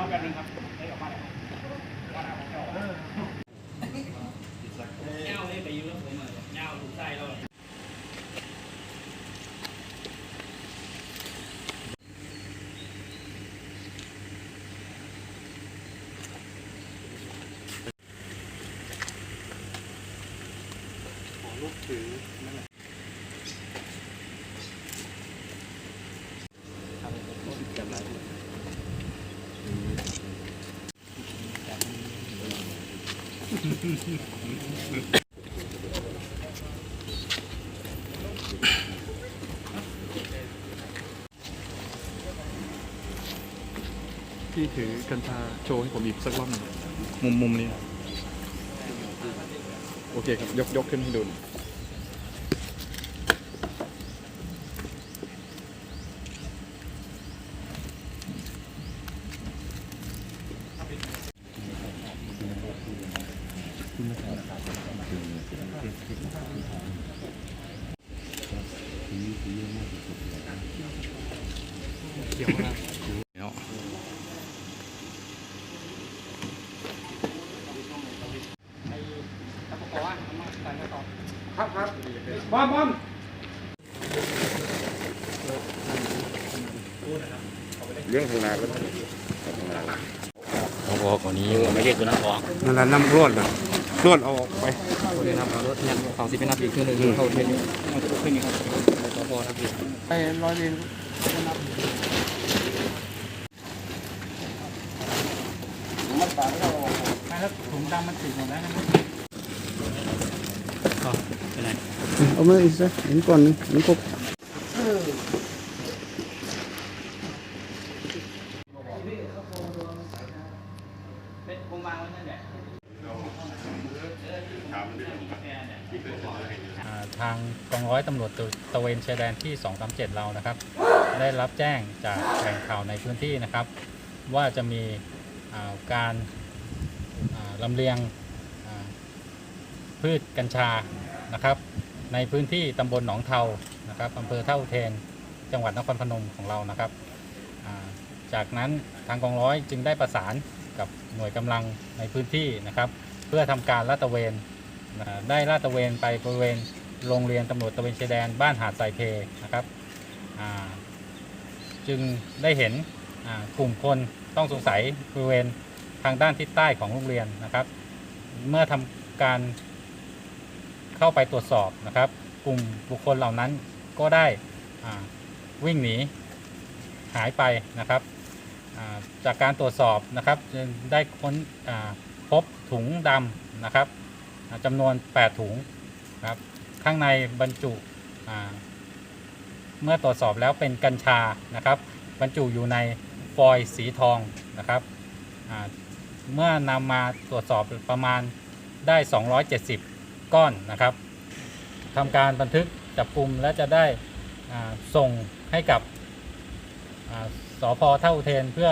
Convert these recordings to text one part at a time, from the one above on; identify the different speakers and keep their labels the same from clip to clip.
Speaker 1: อแบบนึงครับได้ออกมาแล้วว่าเอาออกเออเงาเลยไปยืมผมเงาถูกใจเรา
Speaker 2: พี่ถือกัญชาโชว์ให้ผมอีกสักรอบหนึ่งมุมมุมนี้ โอเคครับ ยกยกขึ้นให้ดูหน่อย เขียวมากแล้ว
Speaker 1: ครับครับบอมบอม
Speaker 3: เรื่องทางนาก็
Speaker 4: เขาบอกวันนี้ไม่เรียกตัวนั้นออก
Speaker 3: นั่นแหละน้ำรวดนะ รวดเอาออกไป
Speaker 4: คนนี้นำรถเนี่ยเขาสิเป็นนับอีกเครื่องนึงเข้าเทียนอยู่เอาตัวขึ้นนี่ครับสพนับอีก
Speaker 1: ไปร้อยเรียนไม่แล้วถุงดำมันติดหมดแล้วนะ
Speaker 4: เป็นไร
Speaker 3: เอามาอีกสักอันก่อนหนึงอันก็
Speaker 1: เป็นคงวางไว้นั่นแหละ
Speaker 5: ทางกองร้อยตำรวจตระเวนชายแดนที่ 237 เรานะครับ ได้รับแจ้งจากแหล่งข่าวในพื้นที่นะครับ ว่าจะมีาการาลำเลียงพืชกัญชานะครับ ในพื้นที่ตำบลหนองเทานะครับอำเภอเท่าเทน จังหวัดนครพนมของเรานะครับาจากนั้นทางกองร้อยจึงได้ประสาน กับหน่วยกำลังในพื้นที่นะครับ เพื่อทำการลาดตระเวนได้ลาดตระเวนไปบริเวณโรงเรียนตำรวจตระเวนชายแดนบ้านหาดไซเพนะครับจึงได้เห็นกลุ่มคนต้องสงสัยบริเวณทางด้านทิศใต้ของโรงเรียนนะครับ เมื่อทำการเข้าไปตรวจสอบนะครับ กลุ่มบุคคลเหล่านั้นก็ได้วิ่งหนีหายไปนะครับ จากการตรวจสอบนะครับได้ค้นพบถุงดำนะครับจำนวน 8 ถุงครับข้างในบรรจุเมื่อตรวจสอบแล้วเป็นกัญชานะครับ บรรจุอยู่ในฟอยล์สีทองนะครับเมื่อนำมาตรวจสอบประมาณได้ 270 ก้อนนะครับทำการบันทึกจับกลุ่มและจะได้ส่งให้กับ สพเท่าอุเทนเพื่อ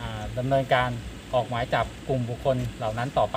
Speaker 5: อดำเนินการออกหมายจับกลุ่มบุคคลเหล่านั้นต่อไป